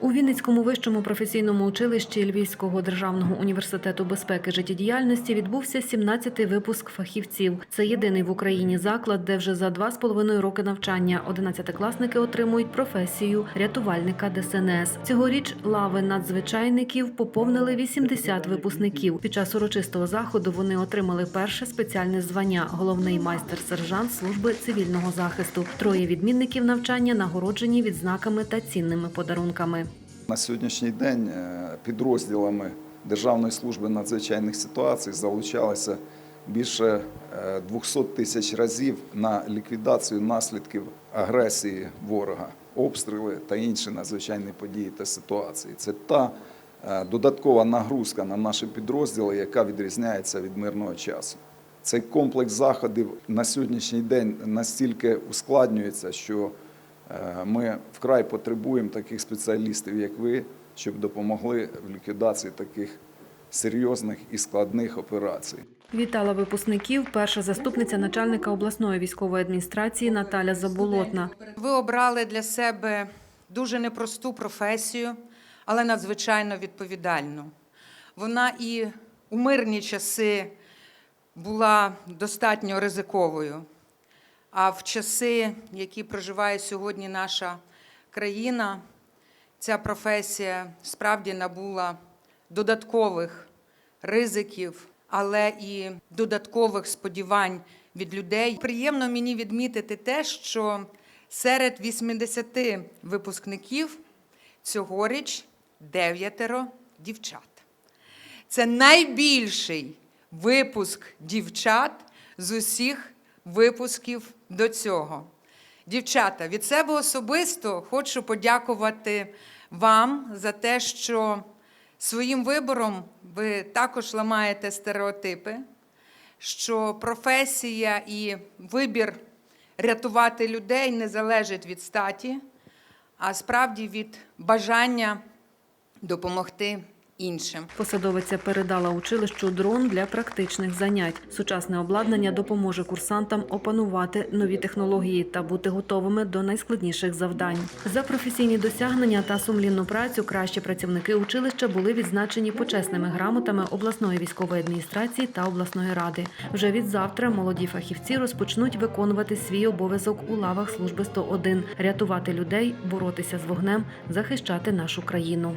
У Вінницькому вищому професійному училищі Львівського державного університету безпеки життєдіяльності відбувся 17-й випуск фахівців. Це єдиний в Україні заклад, де вже за два з половиною роки навчання 11-класники отримують професію рятувальника ДСНС. Цьогоріч лави надзвичайників поповнили 80 випускників. Під час урочистого заходу вони отримали перше спеціальне звання головний майстер-сержант служби цивільного захисту. Троє відмінників навчання нагороджені відзнаками та цінними подарунками. На сьогоднішній день е, підрозділами Державної служби надзвичайних ситуацій залучалося більше е, 200 тисяч разів на ліквідацію наслідків агресії ворога, обстріли та інші надзвичайні події та ситуації. Це та е, додаткова нагрузка на наші підрозділи, яка відрізняється від мирного часу. Цей комплекс заходів на сьогоднішній день настільки ускладнюється, що Е, Ми вкрай потребуємо таких спеціалістів, як ви, щоб допомогли в ліквідації таких серйозних і складних операцій. Вітала випускників перша заступниця начальника обласної військової адміністрації Наталя Заболотна. Ви обрали для себе дуже непросту професію, але надзвичайно відповідальну. Вона і у мирні часи була достатньо ризиковою. А в часи, які проживає сьогодні наша країна, ця професія справді набула додаткових ризиків, але і додаткових сподівань від людей. Приємно мені відмітити те, що серед 80 випускників цьогоріч дев'ятеро дівчат. Це найбільший випуск дівчат з усіх випусків до цього. Дівчата, від себе особисто хочу подякувати вам за те, що своїм вибором ви також ламаєте стереотипи, що професія і вибір рятувати людей не залежить від статі, а справді від бажання допомогти іншим. Посадовиця передала училищу дрон для практичних занять. Сучасне обладнання допоможе курсантам опанувати нові технології та бути готовими до найскладніших завдань. За професійні досягнення та сумлінну працю кращі працівники училища були відзначені почесними грамотами обласної військової адміністрації та обласної ради. Вже від завтра молоді фахівці розпочнуть виконувати свій обов'язок у лавах служби 101 – рятувати людей, боротися з вогнем, захищати нашу країну.